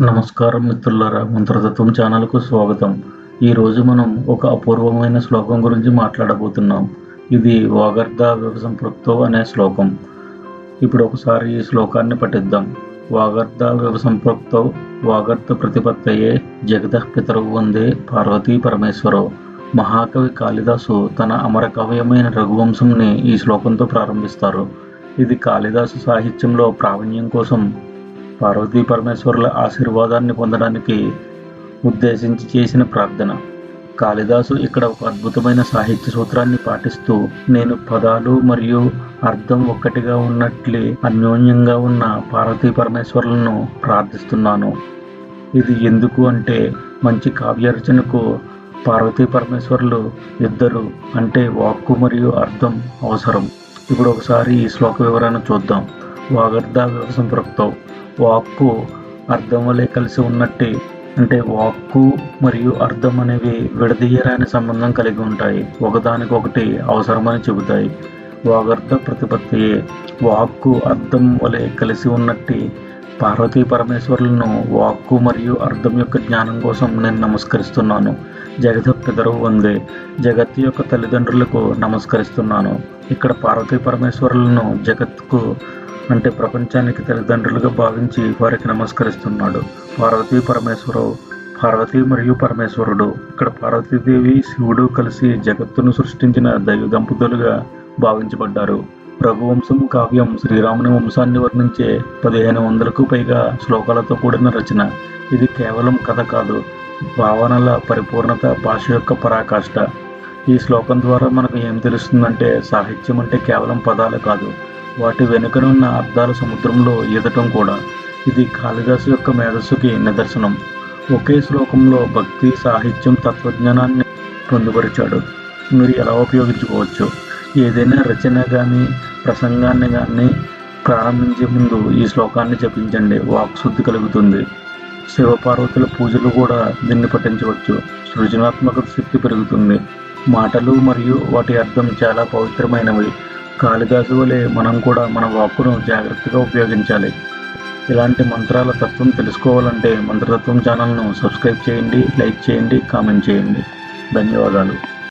నమస్కారం మిత్రులారా మంత్రతత్వం ఛానల్కు స్వాగతం. ఈరోజు మనం ఒక అపూర్వమైన శ్లోకం గురించి మాట్లాడబోతున్నాం. ఇది వాగర్ధ వ్యవసంపృక్తో అనే శ్లోకం. ఇప్పుడు ఒకసారి ఈ శ్లోకాన్ని పఠిద్దాం. వాగర్ధ వ్యవసంపృక్తో వాగర్ధ ప్రతిపత్తయే జగత పితరవు వందే పార్వతీ పరమేశ్వరో. మహాకవి కాళిదాసు తన అమరకవ్యమైన రఘువంశంని ఈ శ్లోకంతో ప్రారంభిస్తారు. ఇది కాళిదాసు సాహిత్యంలో ప్రావీణ్యం కోసం పార్వతీ పరమేశ్వరుల ఆశీర్వాదాన్ని పొందడానికి ఉద్దేశించి చేసిన ప్రార్థన. కాళిదాసు ఇక్కడ ఒక అద్భుతమైన సాహిత్య సూత్రాన్ని పాటిస్తూ నేను పదాలు మరియు అర్థం ఒక్కటిగా ఉన్నట్లే అన్యోన్యంగా ఉన్న పార్వతీ పరమేశ్వరులను ప్రార్థిస్తున్నాను. ఇది ఎందుకు అంటే మంచి కావ్య రచనకు పార్వతీ పరమేశ్వరులు ఇద్దరు అంటే వాక్కు మరియు అర్థం అవసరం. ఇప్పుడు ఒకసారి ఈ శ్లోక వివరణ చూద్దాం. వాగర్ధ సంపృక్తం వాక్కు అర్థం వలె కలిసి ఉన్నట్టే అంటే వాక్కు మరియు అర్థం అనేవి విడదీయరాని సంబంధం కలిగి ఉంటాయి ఒకదానికొకటి అవసరమని చెబుతాయి. వాగర్ధ ప్రతిపత్తి వాక్కు అర్థం వలె కలిసి ఉన్నట్టు పార్వతీ పరమేశ్వరులను వాక్కు మరియు అర్థం యొక్క జ్ఞానం కోసం నేను నమస్కరిస్తున్నాను. జగత పితరువు వందే. జగత్ యొక్క తల్లిదండ్రులకు నమస్కరిస్తున్నాను. ఇక్కడ పార్వతీ పరమేశ్వరులను జగత్కు అంటే ప్రపంచానికి తల్లిదండ్రులుగా భావించి వారికి నమస్కరిస్తున్నాడు. పార్వతీ పరమేశ్వరవు పార్వతి మరియు పరమేశ్వరుడు. ఇక్కడ పార్వతీదేవి శివుడు కలిసి జగత్తును సృష్టించిన దైవ దంపతులుగా భావించబడ్డారు. రఘువంశం కావ్యం శ్రీరాముని వంశాన్ని వర్ణించే పదిహేను వందలకు పైగా శ్లోకాలతో కూడిన రచన. ఇది కేవలం కథ కాదు భావనల పరిపూర్ణత భాష యొక్క పరాకాష్ట. ఈ శ్లోకం ద్వారా మనకు ఏం తెలుస్తుందంటే సాహిత్యం అంటే కేవలం పదాలు కాదు వాటి వెనుకనున్న అర్థాల సముద్రంలో ఈదటం కూడా. ఇది కాళిదాసు యొక్క మేధస్సుకి నిదర్శనం. ఒకే శ్లోకంలో భక్తి సాహిత్యం తత్వజ్ఞానాన్ని పొందుపరిచాడు. మీరు ఎలా ఉపయోగించుకోవచ్చు? ఏదైనా రచన కానీ ప్రసంగాన్ని కానీ ప్రారంభించే ముందు ఈ శ్లోకాన్ని జపించండి. వాక్శుద్ధి కలుగుతుంది. శివపార్వతుల పూజలు కూడా దీన్ని పఠించవచ్చు. సృజనాత్మక శక్తి పెరుగుతుంది. మాటలు మరియు వాటి అర్థం చాలా పవిత్రమైనవి. కాళిదాసు వలె మనం కూడా మన వాక్కును జాగ్రత్తగా ఉపయోగించాలి. ఇలాంటి మంత్రాల తత్వం తెలుసుకోవాలంటే మంత్రతత్వం ఛానల్ను సబ్స్క్రైబ్ చేయండి లైక్ చేయండి కామెంట్ చేయండి. ధన్యవాదాలు.